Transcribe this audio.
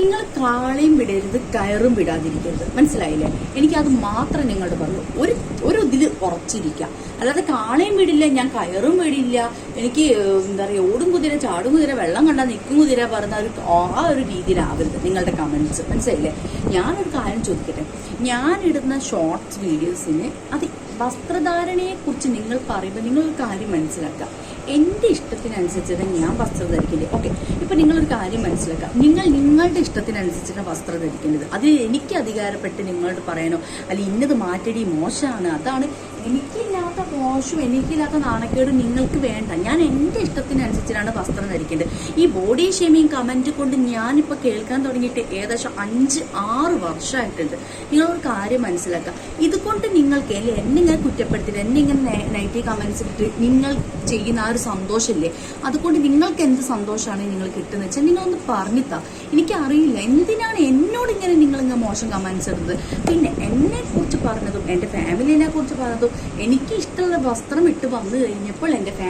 നിങ്ങൾ കാളയും വിടരുത് കയറും വിടാതിരിക്കരുത്. മനസ്സിലായില്ലേ? എനിക്കത് മാത്രം നിങ്ങളോട് പറഞ്ഞു. ഒരു ഒരു ഇതിൽ ഉറച്ചിരിക്കാം. അല്ലാതെ കാളയും വിടില്ല ഞാൻ കയറും വിടില്ല എനിക്ക് എന്താ പറയുക ഓടും കുതിര ചാടും കുതിര വെള്ളം കണ്ടാൽ നിൽക്കും കുതിര പറഞ്ഞ ഒരു ആ ഒരു രീതിയിലാവരുത് നിങ്ങളുടെ കമന്റ്സ് മനസ്സിലായില്ലേ? ഞാനൊരു കാര്യം ചോദിക്കട്ടെ? ഞാനിടുന്ന ഷോർട്സ് വീഡിയോസിന് അത് വസ്ത്രധാരണയെ കുറിച്ച് നിങ്ങൾ പറയുമ്പോൾ നിങ്ങൾ ഒരു കാര്യം മനസ്സിലാക്കുക. എന്റെ ഇഷ്ടത്തിനനുസരിച്ചിട്ട് ഞാൻ വസ്ത്രം ധരിക്കില്ലേ ഓക്കെ ഇപ്പൊ നിങ്ങളൊരു കാര്യം മനസ്സിലാക്കുക. നിങ്ങൾ നിങ്ങളുടെ ഇഷ്ടത്തിനനുസരിച്ചിട്ട് വസ്ത്രം ധരിക്കേണ്ടത്. അതിൽ എനിക്ക് അധികാരപ്പെട്ട് നിങ്ങളോട് പറയാനോ അല്ലെങ്കിൽ ഇന്നത് മാറ്റടി മോശമാണ് അതാണ് എനിക്കില്ലാത്ത മോശവും എനിക്കില്ലാത്ത നാണക്കേട് നിങ്ങൾക്ക് വേണ്ട. ഞാൻ എന്റെ ഇഷ്ടത്തിനനുസരിച്ചിട്ടാണ് വസ്ത്രം ധരിക്കേണ്ടത്. ഈ ബോഡി ഷേമിങ് കമന്റ് കൊണ്ട് ഞാനിപ്പോൾ കേൾക്കാൻ തുടങ്ങിയിട്ട് ഏകദേശം അഞ്ച് ആറ് വർഷമായിട്ടുണ്ട്. നിങ്ങളൊരു കാര്യം മനസ്സിലാക്കുക. ഇതുകൊണ്ട് നിങ്ങൾക്ക് അല്ലെ? എന്നെ ഇങ്ങനെ കുറ്റപ്പെടുത്തി എന്നെ ഇങ്ങനെ നെഗറ്റീവ് കമന്റ്സ് ഇട്ട് നിങ്ങൾ ചെയ്യുന്ന ആ ഒരു സന്തോഷമില്ലേ? അതുകൊണ്ട് നിങ്ങൾക്ക് എന്ത് സന്തോഷമാണ് നിങ്ങൾ കിട്ടുന്നത് വെച്ചാൽ നിങ്ങളൊന്ന് പറഞ്ഞിത്താ. എനിക്കറിയില്ല എന്തിനാണ് എന്നോട് ഇങ്ങനെ നിങ്ങൾ ഇങ്ങനെ മോശം കമന്റ്സ് ഇടുന്നത്. പിന്നെ എന്നെ കുറിച്ച് പറഞ്ഞതും എന്റെ ഫാമിലിനെ കുറിച്ച് പറഞ്ഞതും എനിക്ക് ഇഷ്ടമുള്ള വസ്ത്രം ഇട്ട് വന്നു കഴിഞ്ഞപ്പോൾ എന്റെ ഫാമിലി